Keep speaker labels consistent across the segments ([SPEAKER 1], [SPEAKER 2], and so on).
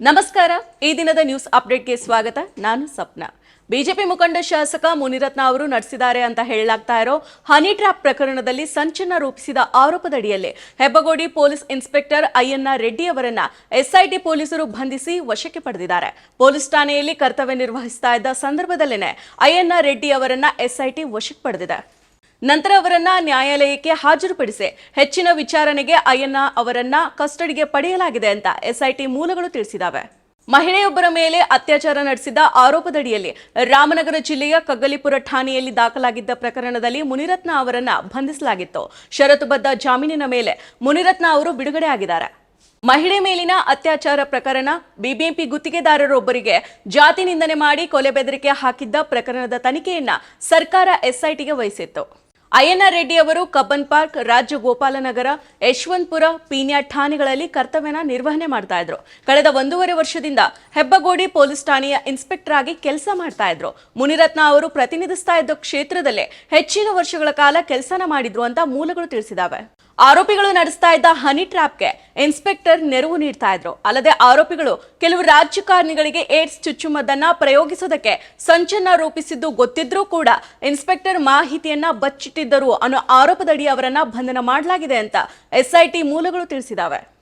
[SPEAKER 1] ನಮಸ್ಕಾರ. ಈ ದಿನದ ನ್ಯೂಸ್ ಅಪ್ಡೇಟ್ಗೆ ಸ್ವಾಗತ. ನಾನು ಸಪ್ನ. ಬಿಜೆಪಿ ಮುಖಂಡ ಶಾಸಕ ಮುನಿರತ್ನ ಅವರು ನಡೆಸಿದ್ದಾರೆ ಅಂತ ಹೇಳಲಾಗ್ತಾ ಇರೋ ಹನಿ ಟ್ರ್ಯಾಪ್ ಪ್ರಕರಣದಲ್ಲಿ ಸಂಚನ ರೂಪಿಸಿದ ಆರೋಪದಡಿಯಲ್ಲಿ ಹೆಬ್ಬಗೋಡಿ ಪೊಲೀಸ್ ಇನ್ಸ್ಪೆಕ್ಟರ್ ಅಯ್ಯನ್ನ ರೆಡ್ಡಿ ಅವರನ್ನ ಎಸ್ಐಟಿ ಪೊಲೀಸರು ಬಂಧಿಸಿ ವಶಕ್ಕೆ ಪಡೆದಿದ್ದಾರೆ. ಪೊಲೀಸ್ ಠಾಣೆಯಲ್ಲಿ ಕರ್ತವ್ಯ ನಿರ್ವಹಿಸ್ತಾ ಇದ್ದ ಸಂದರ್ಭದಲ್ಲೇನೆ ಅಯ್ಯನ್ನ ರೆಡ್ಡಿ ಅವರನ್ನ ಎಸ್ಐಟಿ ವಶಕ್ಕೆ ಪಡೆದಿದೆ. ನಂತರ ಅವರನ್ನ ನ್ಯಾಯಾಲಯಕ್ಕೆ ಹಾಜರುಪಡಿಸಿ ಹೆಚ್ಚಿನ ವಿಚಾರಣೆಗೆ ಅಯ್ಯನ್ನ ಅವರನ್ನ ಕಸ್ಟಡಿಗೆ ಪಡೆಯಲಾಗಿದೆ ಅಂತ ಎಸ್ಐಟಿ ಮೂಲಗಳು ತಿಳಿಸಿದಾವೆ. ಮಹಿಳೆಯೊಬ್ಬರ ಮೇಲೆ ಅತ್ಯಾಚಾರ ನಡೆಸಿದ ಆರೋಪದಡಿಯಲ್ಲಿ ರಾಮನಗರ ಜಿಲ್ಲೆಯ ಕಗ್ಗಲಿಪುರ ಠಾಣೆಯಲ್ಲಿ ದಾಖಲಾಗಿದ್ದ ಪ್ರಕರಣದಲ್ಲಿ ಮುನಿರತ್ನ ಅವರನ್ನ ಬಂಧಿಸಲಾಗಿತ್ತು. ಷರತ್ತುಬದ್ಧ ಜಾಮೀನಿನ ಮೇಲೆ ಮುನಿರತ್ನ ಅವರು ಬಿಡುಗಡೆ ಆಗಿದ್ದಾರೆ. ಮಹಿಳೆ ಮೇಲಿನ ಅತ್ಯಾಚಾರ ಪ್ರಕರಣ ಬಿಬಿಎಂಪಿ ಗುತ್ತಿಗೆದಾರರೊಬ್ಬರಿಗೆ ಜಾತಿ ನಿಂದನೆ ಮಾಡಿ ಕೊಲೆ ಬೆದರಿಕೆ ಹಾಕಿದ್ದ ಪ್ರಕರಣದ ತನಿಖೆಯನ್ನ ಸರ್ಕಾರ ಎಸ್ಐಟಿಗೆ ವಹಿಸಿತ್ತು. ಅಯ್ಯನ್ನ ರೆಡ್ಡಿ ಅವರು ಕಬ್ಬನ್ ಪಾರ್ಕ್, ರಾಜ್ಯ ಗೋಪಾಲನಗರ, ಯಶವಂತಪುರ, ಪೀಣ್ಯ ಠಾಣೆಗಳಲ್ಲಿ ಕರ್ತವ್ಯನ ನಿರ್ವಹಣೆ ಮಾಡ್ತಾ ಇದ್ರು. ಕಳೆದ ಒಂದೂವರೆ ವರ್ಷದಿಂದ ಹೆಬ್ಬಗೋಡಿ ಪೊಲೀಸ್ ಠಾಣೆಯ ಇನ್ಸ್ಪೆಕ್ಟರ್ ಆಗಿ ಕೆಲಸ ಮಾಡ್ತಾ ಇದ್ರು. ಮುನಿರತ್ನ ಅವರು ಪ್ರತಿನಿಧಿಸ್ತಾ ಇದ್ದ ಕ್ಷೇತ್ರದಲ್ಲೇ ಹೆಚ್ಚಿನ ವರ್ಷಗಳ ಕಾಲ ಕೆಲಸನ ಮಾಡಿದ್ರು ಅಂತ ಮೂಲಗಳು ತಿಳಿಸಿದಾವೆ. ಆರೋಪಿಗಳು ನಡೆಸ್ತಾ ಇದ್ದ ಹನಿ ಟ್ರ್ಯಾಪ್ಗೆ ಇನ್ಸ್ಪೆಕ್ಟರ್ ನೆರವು ನೀಡ್ತಾ ಇದ್ರು. ಅಲ್ಲದೆ ಆರೋಪಿಗಳು ಕೆಲವು ರಾಜಕಾರಣಿಗಳಿಗೆ ಏಡ್ಸ್ ಚುಚ್ಚುಮದ್ದನ್ನ ಪ್ರಯೋಗಿಸೋದಕ್ಕೆ ಸಂಚನ್ನ ರೂಪಿಸಿದ್ದು ಗೊತ್ತಿದ್ರೂ ಕೂಡ ಇನ್ಸ್ಪೆಕ್ಟರ್ ಮಾಹಿತಿಯನ್ನ ಬಚ್ಚಿಟ್ಟಿದ್ದರು ಅನ್ನೋ ಆರೋಪದಡಿ ಅವರನ್ನ ಬಂಧನ ಮಾಡಲಾಗಿದೆ ಅಂತ ಎಸ್ಐಟಿ ಮೂಲಗಳು ತಿಳಿಸಿದಾವೆ.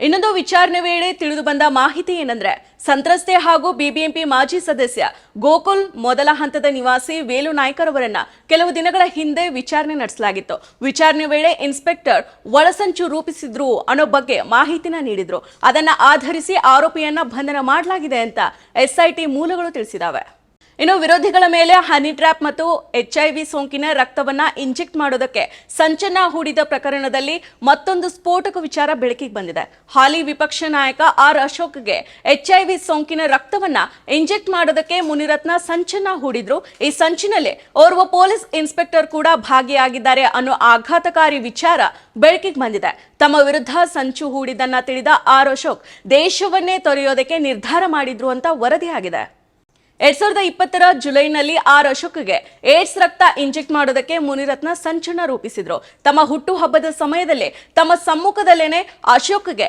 [SPEAKER 1] ಇನ್ನೊಂದು ವಿಚಾರಣೆ ವೇಳೆ ತಿಳಿದು ಬಂದ ಮಾಹಿತಿ ಏನಂದ್ರೆ, ಸಂತ್ರಸ್ತೆ ಹಾಗೂ ಬಿಬಿಎಂಪಿ ಮಾಜಿ ಸದಸ್ಯ ಗೋಕುಲ್ ಮೊದಲ ಹಂತದ ನಿವಾಸಿ ವೇಲು ನಾಯ್ಕರ್ ಅವರನ್ನ ಕೆಲವು ದಿನಗಳ ಹಿಂದೆ ವಿಚಾರಣೆ ನಡೆಸಲಾಗಿತ್ತು. ವಿಚಾರಣೆ ವೇಳೆ ಇನ್ಸ್ಪೆಕ್ಟರ್ ಒಳಸಂಚು ರೂಪಿಸಿದ್ರು ಅನ್ನೋ ಬಗ್ಗೆ ಮಾಹಿತಿನ ನೀಡಿದ್ರು. ಅದನ್ನ ಆಧರಿಸಿ ಆರೋಪಿಯನ್ನ ಬಂಧನ ಮಾಡಲಾಗಿದೆ ಅಂತ ಎಸ್ಐಟಿ ಮೂಲಗಳು ತಿಳಿಸಿದಾವೆ. ಇನ್ನು ವಿರೋಧಿಗಳ ಮೇಲೆ ಹನಿ ಟ್ರ್ಯಾಪ್ ಮತ್ತು ಎಚ್ಐವಿ ಸೋಂಕಿನ ರಕ್ತವನ್ನ ಇಂಜೆಕ್ಟ್ ಮಾಡೋದಕ್ಕೆ ಸಂಚನ ಹೂಡಿದ ಪ್ರಕರಣದಲ್ಲಿ ಮತ್ತೊಂದು ಸ್ಫೋಟಕ ವಿಚಾರ ಬೆಳಕಿಗೆ ಬಂದಿದೆ. ಹಾಲಿ ವಿಪಕ್ಷ ನಾಯಕ ಆರ್ ಅಶೋಕ್ಗೆ ಎಚ್ಐವಿ ಸೋಂಕಿನ ರಕ್ತವನ್ನ ಇಂಜೆಕ್ಟ್ ಮಾಡೋದಕ್ಕೆ ಮುನಿರತ್ನ ಸಂಚನ ಹೂಡಿದ್ರು. ಈ ಸಂಚಿನಲ್ಲಿ ಓರ್ವ ಪೊಲೀಸ್ ಇನ್ಸ್ಪೆಕ್ಟರ್ ಕೂಡ ಭಾಗಿಯಾಗಿದ್ದಾರೆ ಅನ್ನೋ ಆಘಾತಕಾರಿ ವಿಚಾರ ಬೆಳಕಿಗೆ ಬಂದಿದೆ. ತಮ್ಮ ವಿರುದ್ಧ ಸಂಚು ಹೂಡಿದ್ದನ್ನ ತಿಳಿದ ಆರ್ ಅಶೋಕ್ ದೇಶವನ್ನೇ ತೊರೆಯೋದಕ್ಕೆ ನಿರ್ಧಾರ ಮಾಡಿದ್ರು ಅಂತ ವರದಿಯಾಗಿದೆ. ಎರಡ್ ಸಾವಿರದ ಇಪ್ಪತ್ತರ ಜುಲೈನಲ್ಲಿ ಆರ್ ಅಶೋಕ್ಗೆ ಏಡ್ಸ್ ರಕ್ತ ಇಂಜೆಕ್ಟ್ ಮಾಡೋದಕ್ಕೆ ಮುನಿರತ್ನ ಸಂಚನ ರೂಪಿಸಿದ್ರು. ತಮ್ಮ ಹುಟ್ಟುಹಬ್ಬದ ಸಮಯದಲ್ಲಿ ತಮ್ಮ ಸಮ್ಮುಖದಲ್ಲೇನೆ ಅಶೋಕ್ಗೆ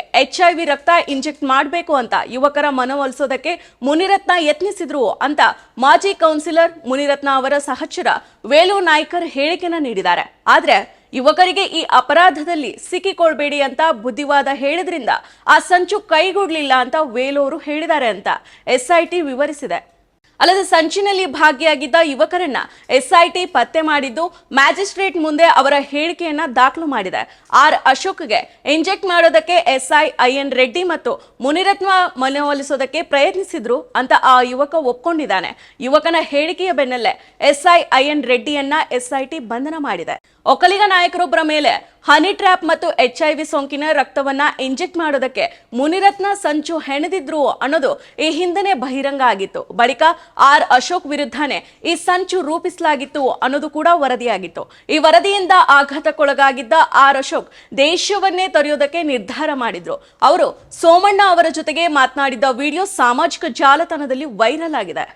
[SPEAKER 1] ವಿ ರಕ್ತ ಇಂಜೆಕ್ಟ್ ಮಾಡಬೇಕು ಅಂತ ಯುವಕರ ಮನವೊಲಿಸೋದಕ್ಕೆ ಮುನಿರತ್ನ ಯತ್ನಿಸಿದ್ರು ಅಂತ ಮಾಜಿ ಕೌನ್ಸಿಲರ್ ಮುನಿರತ್ನ ಅವರ ಸಹಚರ ವೇಲು ನಾಯ್ಕರ್ ಹೇಳಿಕೆನ ನೀಡಿದ್ದಾರೆ. ಆದ್ರೆ ಯುವಕರಿಗೆ ಈ ಅಪರಾಧದಲ್ಲಿ ಸಿಕ್ಕಿಕೊಳ್ಬೇಡಿ ಅಂತ ಬುದ್ಧಿವಾದ ಹೇಳಿದ್ರಿಂದ ಆ ಸಂಚು ಕೈಗೂಡ್ಲಿಲ್ಲ ಅಂತ ವೇಲೂರು ಹೇಳಿದ್ದಾರೆ ಅಂತ ಎಸ್ಐಟಿ ವಿವರಿಸಿದೆ. ಅಲ್ಲದೆ ಸಂಚಿನಲ್ಲಿ ಭಾಗಿಯಾಗಿದ್ದ ಯುವಕರನ್ನ ಎಸ್ಐಟಿ ಪತ್ತೆ ಮಾಡಿದ್ದು ಮ್ಯಾಜಿಸ್ಟ್ರೇಟ್ ಮುಂದೆ ಅವರ ಹೇಳಿಕೆಯನ್ನ ದಾಖಲು ಮಾಡಿದೆ. ಆರ್ ಅಶೋಕ್ಗೆ ಇಂಜೆಕ್ಟ್ ಮಾಡೋದಕ್ಕೆ ಎಸ್ಐ ಐಎನ್ ರೆಡ್ಡಿ ಮತ್ತು ಮುನಿರತ್ನ ಮನವೊಲಿಸೋದಕ್ಕೆ ಪ್ರಯತ್ನಿಸಿದ್ರು ಅಂತ ಆ ಯುವಕ ಒಪ್ಕೊಂಡಿದ್ದಾನೆ. ಯುವಕನ ಹೇಳಿಕೆಯ ಬೆನ್ನಲ್ಲೇ ಎಸ್ಐ ಐಎನ್ ರೆಡ್ಡಿಯನ್ನ ಎಸ್ಐಟಿ ಬಂಧನ ಮಾಡಿದೆ. ಒಕ್ಕಲಿಗ ನಾಯಕರೊಬ್ಬರ ಮೇಲೆ ಹನಿ ಟ್ರ್ಯಾಪ್ ಮತ್ತು ಎಚ್ ಐ ವಿ ಸೋಂಕಿನ ರಕ್ತವನ್ನ ಇಂಜೆಕ್ಟ್ ಮಾಡೋದಕ್ಕೆ ಮುನಿರತ್ನ ಸಂಚು ಹೆಣೆದಿದ್ರು ಅನ್ನೋದು ಈ ಹಿಂದನೆ ಬಹಿರಂಗ ಆಗಿತ್ತು. ಬಳಿಕ ಆರ್ ಅಶೋಕ್ ವಿರುದ್ಧನೇ ಈ ಸಂಚು ರೂಪಿಸಲಾಗಿತ್ತು ಅನ್ನೋದು ಕೂಡ ವರದಿಯಾಗಿತ್ತು. ಈ ವರದಿಯಿಂದ ಆಘಾತಕ್ಕೊಳಗಾಗಿದ್ದ ಆರ್ ಅಶೋಕ್ ದೇಶವನ್ನೇ ತೊರೆಯೋದಕ್ಕೆ ನಿರ್ಧಾರ ಮಾಡಿದ್ರು. ಅವರು ಸೋಮಣ್ಣ ಅವರ ಜೊತೆಗೆ ಮಾತನಾಡಿದ ವಿಡಿಯೋ ಸಾಮಾಜಿಕ ಜಾಲತಾಣದಲ್ಲಿ ವೈರಲ್ ಆಗಿದೆ.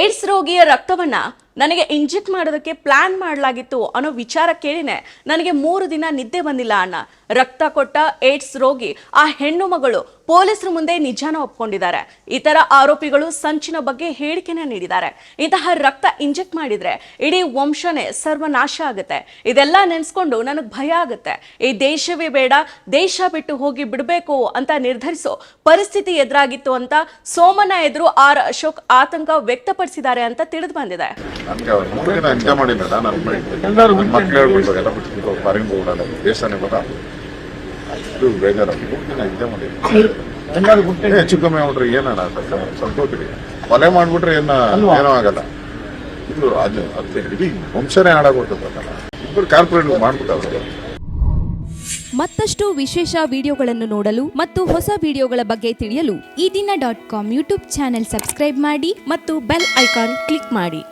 [SPEAKER 1] ಏಡ್ಸ್ ರೋಗಿಯ ರಕ್ತವನ್ನ ನನಗೆ ಇಂಜೆಕ್ಟ್ ಮಾಡೋದಕ್ಕೆ ಪ್ಲಾನ್ ಮಾಡಲಾಗಿತ್ತು ಅನ್ನೋ ವಿಚಾರ ಕೇಳಿನೇ ನನಗೆ ಮೂರು ದಿನ ನಿದ್ದೆ ಬಂದಿಲ್ಲ ಅಣ್ಣ. ರಕ್ತ ಕೊಟ್ಟ ಏಡ್ಸ್ ರೋಗಿ, ಆ ಹೆಣ್ಣು ಮಗಳು ಪೊಲೀಸರ ಮುಂದೆ ನಿಜಾನ ಒಪ್ಕೊಂಡಿದ್ದಾರೆ. ಇತರ ಆರೋಪಿಗಳು ಸಂಚಿನ ಬಗ್ಗೆ ಹೇಳಿಕೆನ ನೀಡಿದ್ದಾರೆ. ಇಂತಹ ರಕ್ತ ಇಂಜೆಕ್ಟ್ ಮಾಡಿದ್ರೆ ಇಡೀ ವಂಶನೇ ಸರ್ವನಾಶ ಆಗುತ್ತೆ. ಇದೆಲ್ಲ ನೆನೆಸ್ಕೊಂಡು ನನಗೆ ಭಯ ಆಗುತ್ತೆ. ಈ ದೇಶವೇ ಬೇಡ ದೇಶ ಬಿಟ್ಟು ಹೋಗಿ ಬಿಡಬೇಕು ಅಂತ ನಿರ್ಧರಿಸೋ ಪರಿಸ್ಥಿತಿ ಎದುರಾಗಿತ್ತು ಅಂತ ಸೋಮನ ಎದುರು ಆರ್ ಅಶೋಕ್ ಆತಂಕ ವ್ಯಕ್ತಪಡಿಸಿದ್ದಾರೆ ಅಂತ ತಿಳಿದು ಬಂದಿದೆ.
[SPEAKER 2] ನನ್ಗೆ ನಾನು ಇದು ಬೇಜಾರ. ಮೂರು ದಿನ ಎಂಜಾಯ್ ಮಾಡಿದ್ವಿ ಏ, ಹೆಚ್ಚು ಕಮ್ಮಿ ಆಗ್ಬಿಟ್ರೆ ಏನಣ್ಣ ಸಂತೋಷರಿ ಕೊಲೆ ಮಾಡ್ಬಿಟ್ರೆ ಏನ ಏನೋ ಆಗಲ್ಲ. ಇದು ಅದು ಅದು ಇಡೀ ವಂಶನೇ ಹಾಳಾಗ್ಬಿಡ್ತದಲ್ಲ ಇಬ್ಬರು ಕಾರ್ಪೊರೇಟ್ ಮಾಡ್ಬಿಟ್ಟವ್ರು.
[SPEAKER 3] ಮತ್ತಷ್ಟು ವಿಶೇಷ ವಿಡಿಯೋಗಳನ್ನು ನೋಡಲು ಮತ್ತು ಹೊಸ ವಿಡಿಯೋಗಳ ಬಗ್ಗೆ ತಿಳಿಯಲು
[SPEAKER 4] Eedina dot com YouTube channel subscribe ಮಾಡಿ ಮತ್ತು ಬೆಲ್ ಐಕಾನ್ ಕ್ಲಿಕ್ ಮಾಡಿ.